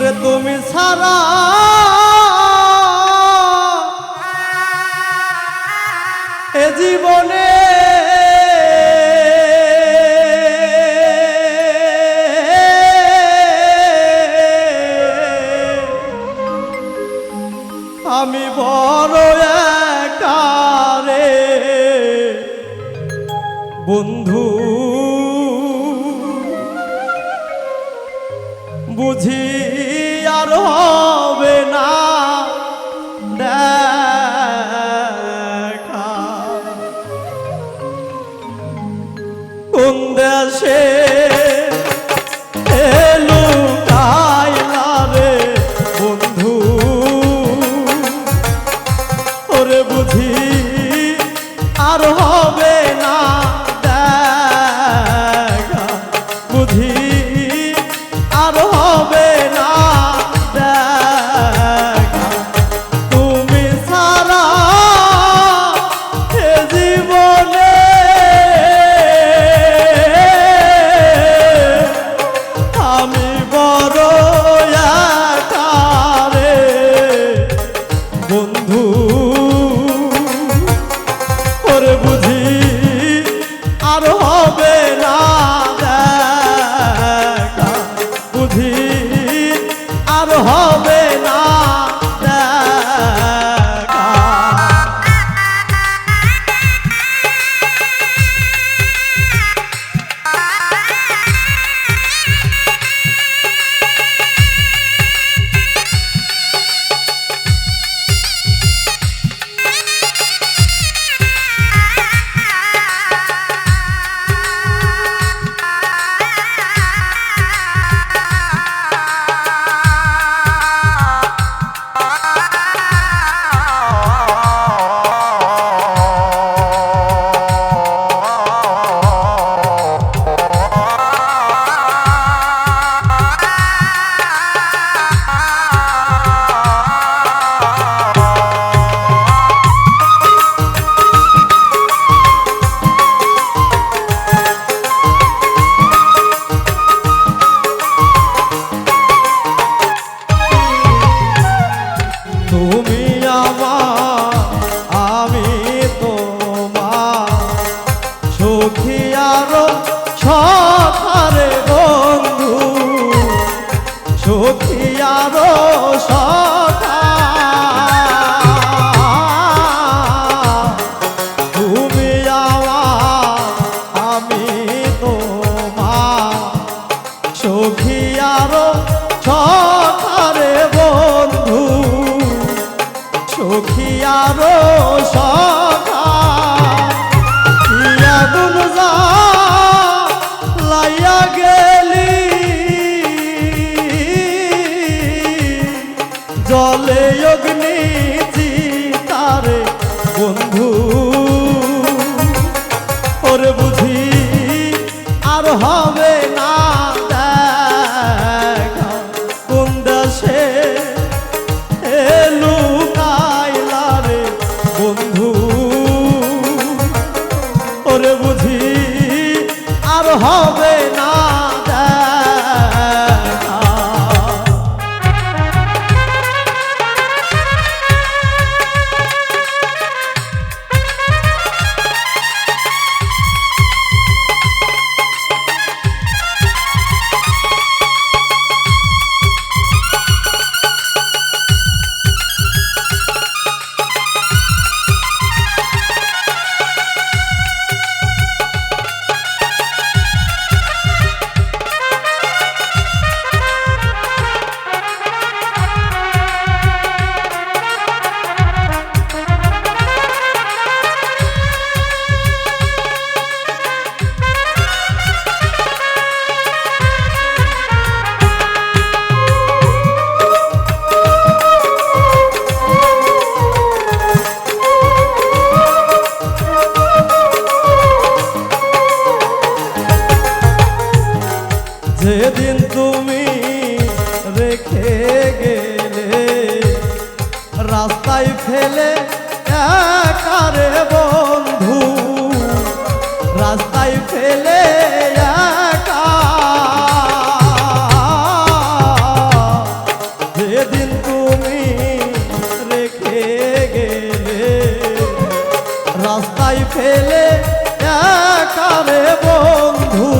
করে তুমি সারা এ জীবনে আমি বড় একারে বন্ধু। বুঝি হবে না। দেখা। কোন দেশে জলে অগ্নি গেলে একারে বন্ধু। রাস্তায় ফেলে একা। যেদিন তুমি রেখে গেলে রাস্তায় ফেলে একারে বন্ধু।